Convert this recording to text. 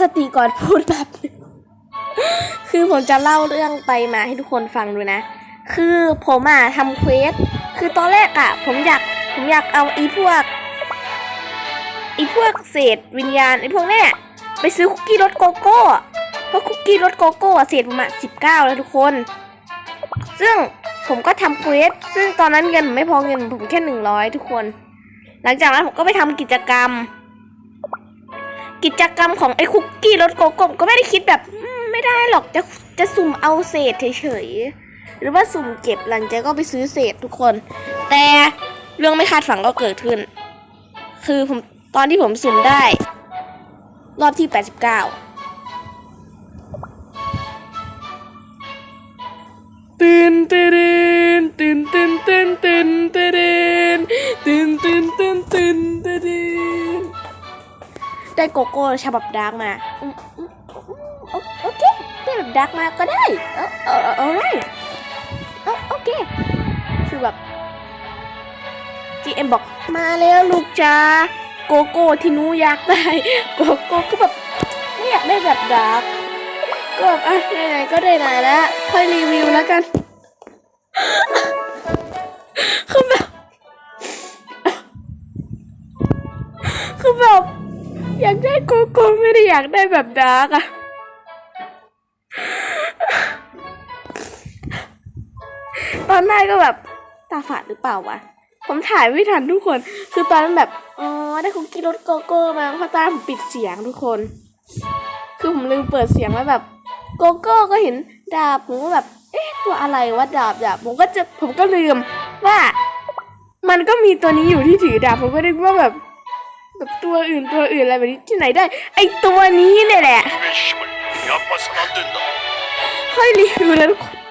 สติก่อนพูดแบบคือผมจะเล่าเรื่องไปมาให้ทุกคนฟังดูนะ คือผมอะทำเควส คือตอนแรกอะ ผมอยากผมอยากเอาไอ้พวกไอ้พวกเศษวิญญาณไอ้พวกเนี้ยไปซื้อคุกกี้รสโกโก้เพราะคุกกี้รสโกโก้อะเศษผมอะสิบเก้าแล้วทุกคน ซึ่งผมก็ทำเควส ซึ่งตอนนั้นเงินไม่พอเงินผมแค่หนึ่งร้อยทุกคน หลังจากนั้นผมก็ไปทำกิจกรรม กิจกรรมของไอ้คุกกี้รสโกโก้ก็ไม่ได้คิดแบบไม่ได้หรอกจะจะสุ่มเอาเศษเฉยๆหรือว่าสุ่มเก็บหลังจากก็ไปซื้อเศษทุกคน แต่เรื่องไม่คาดฝันก็เกิดขึ้น คือผมตอนที่ผมสุ่มได้ รอบที่ 89ตื่นตื่นตื่นตื่นตื่นตื่นตื่นตื่นตื่นตื่นตื่นตื่น ได้โกโก้ฉบับดาร์กมาโอโอเคได้แบบดาร์กมาก็ได้เออเออเออได้เอโอเคคือแบบ GM บอกมาแล้วลูกจ้าโกโก้ที่หนูอยากได้โกโก้ก็แบบไม่อยากได้แบบดาร์กก็แบบอะไหนๆก็ได้ไหนแล้วค่อยรีวิวแล้วกันคือแบบคือแบบ อยากได้โกโก้ไม่ได้อยากได้แบบดาร์กอะตอนแรกก็แบบตาฝาดหรือเปล่าวะ ผมถ่ายไม่ทันทุกคน คือตอนนั้นแบบ อ๋อ ได้คุกกี้รสโกโก้มาเพราะตอนนั้นผมปิดเสียงทุกคน คือผมลืมเปิดเสียงแล้แบบ โกโก้ก็เห็นดาบผมก็แบบ เอ๊ะ ตัวอะไรวะดาบดาบผมก็จะผมก็ลืมว่า มันก็มีตัวนี้อยู่ที่ถือดาบผมก็นึกว่าแบบ แบบตัวอื่นตัวอื่นอะไรแบบนี้ที่ไหนได้ ไอตัวนี้เนี่ยแหละ Güneş ให้รีวิวแล้วทุกคน